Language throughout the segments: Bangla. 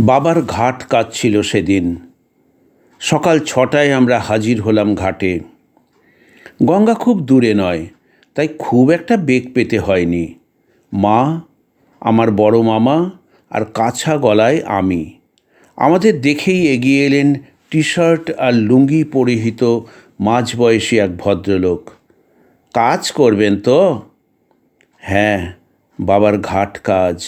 বাবার ঘাট কাজ ছিল সেদিন। সকাল ছটায় আমরা হাজির হলাম ঘাটে। গঙ্গা খুব দূরে নয়, তাই খুব একটা বেগ পেতে হয়নি। মা, আমার বড় মামা আর কাঁচা গলায় আমি। আমাদের দেখেই এগিয়ে এলেন টি শার্ট আর লুঙ্গি পরিহিত মাঝবয়সী এক ভদ্রলোক। কাজ করবেন তো? হ্যাঁ বাবার ঘাট কাজ।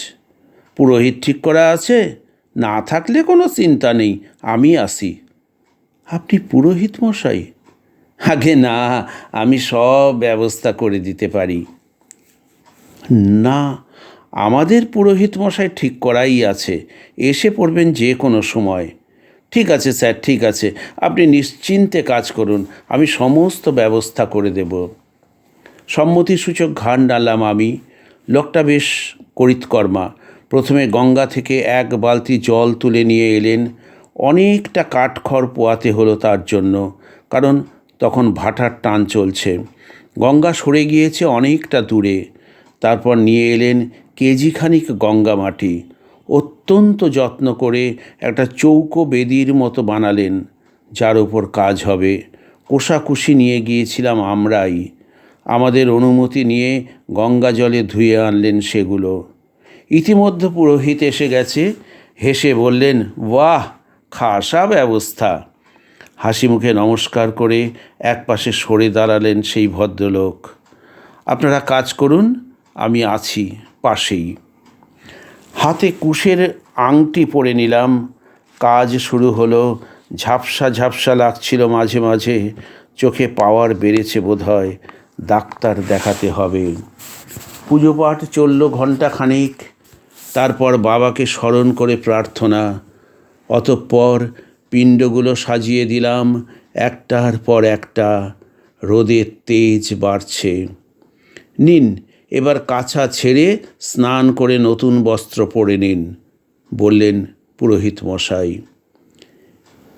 পুরোহিত ঠিক করা আছে? না থাকলে কোনো চিন্তা নেই, আমি আসি আপনি পুরোহিত মশাই? আগে না, আমি সব ব্যবস্থা করে দিতে পারি। না, আমাদের পুরোহিত মশাই ঠিক করাই আছে, এসে পড়বেন যে কোনো সময়। ঠিক আছে স্যার, ঠিক আছে, আপনি নিশ্চিন্তে কাজ করুন, আমি সমস্ত ব্যবস্থা করে দেব। সম্মতিসূচক ঘান ডাললাম আমি, লোকটা বেশ করিতকর্মা প্রথমে গঙ্গা থেকে এক বালতি জল তুলে নিয়ে এলেন। অনেকটা কাঠখড় পোয়াতে হলো তার জন্য, কারণ তখন ভাটার টান চলছে। গঙ্গা সরে গিয়েছে অনেকটা দূরে। তারপর নিয়ে এলেন কেজিখানিক গঙ্গা মাটি। অত্যন্ত যত্ন করে একটা চৌকো বেদির মতো বানালেন, যার ওপর কাজ হবে। কোষাকুষি নিয়ে গিয়েছিলাম আমরাই। আমাদের অনুমতি নিয়ে গঙ্গা জলে ধুয়ে আনলেন সেগুলো। ইতিমধ্যে পুরোহিত এসে গেছে। হেসে বললেন, বাহ, খাসা ব্যবস্থা। হাসি মুখে নমস্কার করে একপাশে সরে দাঁড়ালেন সেই ভদ্রলোক। আপনারা কাজ করুন, আমি আছি পাশেই। হাতে কুশের আংটি পরে নিলাম। কাজ শুরু হলো। ঝাপসা ঝাপসা লাগছিল মাঝে মাঝে। চোখে পাওয়ার বেড়েছে বোধহয়। ডাক্তার দেখাতে হবে। পুজো পাঠ চলল ঘণ্টাখানিক। তারপর বাবাকে স্মরণ করে প্রার্থনা। অতঃপর পিণ্ডগুলো সাজিয়ে দিলাম, একটার পর একটা। রোদের তেজ বাড়ছে। নিন, এবার কাছা ছেড়ে স্নান করে নতুন বস্ত্র পরে নিন, বললেন পুরোহিত মশাই।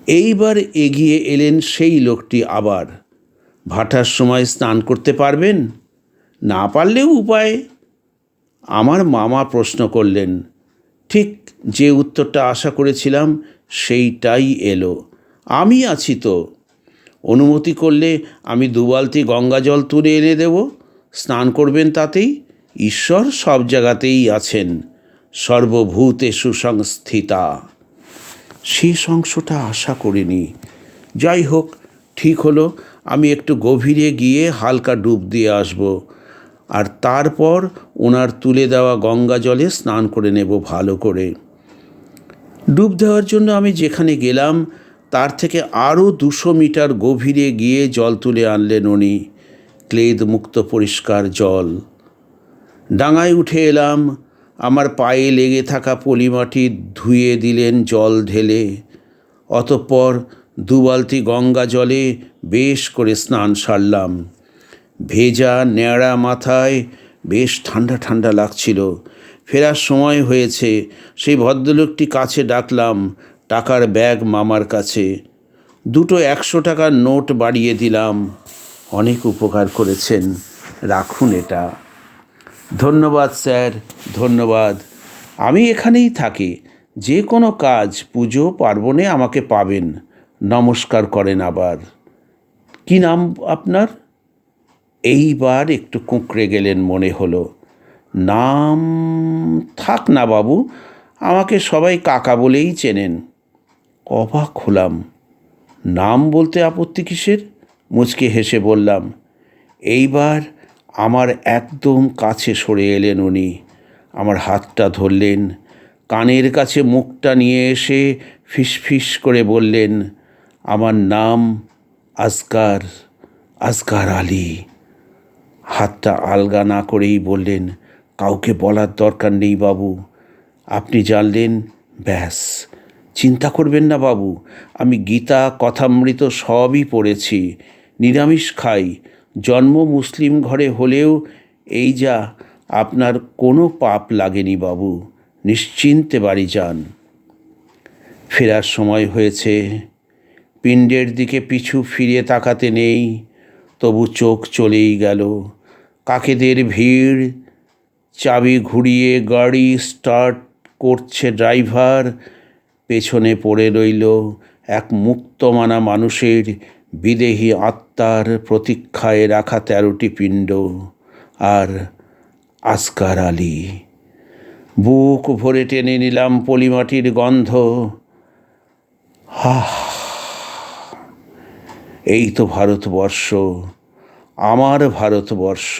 এইবার এগিয়ে এলেন সেই লোকটি আবার। ভাটার সময় স্নান করতে পারবেন? না পারলেও উপায়। আমার মামা প্রশ্ন করলেন, ঠিক যে উত্তরটা আশা করেছিলাম, সেইটাই এলো। আমি আছি তো। অনুমতি করলে আমি দুবালতি গঙ্গা জল তুলে এনে দেব। স্নান করবেন তাতেই। ঈশ্বর সব জায়গাতেই আছেন। সর্বভূতে সুসংস্থিতা। শেষ অংশটা আশা করিনি। যাই হোক, ঠিক হলো। আমি একটু গভীরে গিয়ে হালকা ডুব দিয়ে আসব। আর তারপর ওনার তুলে দেওয়া গঙ্গা জলে স্নান করে নেব ভালো করে। ডুব দেওয়ার জন্য আমি যেখানে গেলাম, তার থেকে আরও দুশো মিটার গভীরে গিয়ে জল তুলে আনলেন উনি। ক্লেদ মুক্ত পরিষ্কার জল। ডাঙায় উঠে এলাম, আমার পায়ে লেগে থাকা পলিমাটি ধুয়ে দিলেন জল ঢেলে। অতঃপর দুবালতি গঙ্গা জলে বেশ করে স্নান সারলাম। ভেজা, ন্যাড়া মাথায় বেশ ঠান্ডা ঠান্ডা লাগছিল। ফেরার সময় হয়েছে, সেই ভদ্রলোকটি কাছে ডাকলাম, টাকার ব্যাগ মামার কাছে। দুটো একশো টাকার নোট বাড়িয়ে দিলাম। অনেক উপকার করেছেন, রাখুন এটা। ধন্যবাদ স্যার, ধন্যবাদ। আমি এখানেই থাকি, যে কোনো কাজ, পুজো, পার্বণে আমাকে পাবেন। নমস্কার করেন আবার। কি নাম আপনার? এইবার একটু কুঁকড়ে গেলেন মনে হলো। নাম থাক না বাবু, আমাকে সবাই কাকা বলেই চেনেন। অবাক হলাম। নাম বলতে আপত্তি কিসের? মুচকে হেসে বললাম, এইবার আমার একদম কাছে সরে এলেন উনি। আমার হাতটা ধরলেন, কানের কাছে মুখটা নিয়ে এসে ফিসফিস করে বললেন, আমার নাম আসগার আসগার আলী। হাতটা আলগা না করেই বললেন, কাউকে বলার দরকার নেই বাবু। আপনি জানলেন, ব্যাস। চিন্তা করবেন না বাবু, আমি গীতা, কথামৃত সবই পড়েছি। নিরামিষ খাই। জন্ম মুসলিম ঘরে হলেও এই যা, আপনার কোনো পাপ লাগেনি বাবু। নিশ্চিন্তে বাড়ি যান। ফেরার সময় হয়েছে। পিণ্ডের দিকে পিছু ফিরে তাকাতে নেই। তবু চোখ চলেই গেল। কাকেদের ভিড়, চাবি ঘুরিয়ে গাড়ি স্টার্ট করছে ড্রাইভার পেছনে পড়ে রইল এক মুক্তমানা মানুষের বিদেহী আত্মার প্রতীক্ষায় রাখা তেরোটি পিণ্ড আর আসকার আলী। বুক ভরে টেনে নিলাম পলিমাটির গন্ধ। হাহ এই তো ভারতবর্ষ আমার ভারতবর্ষ।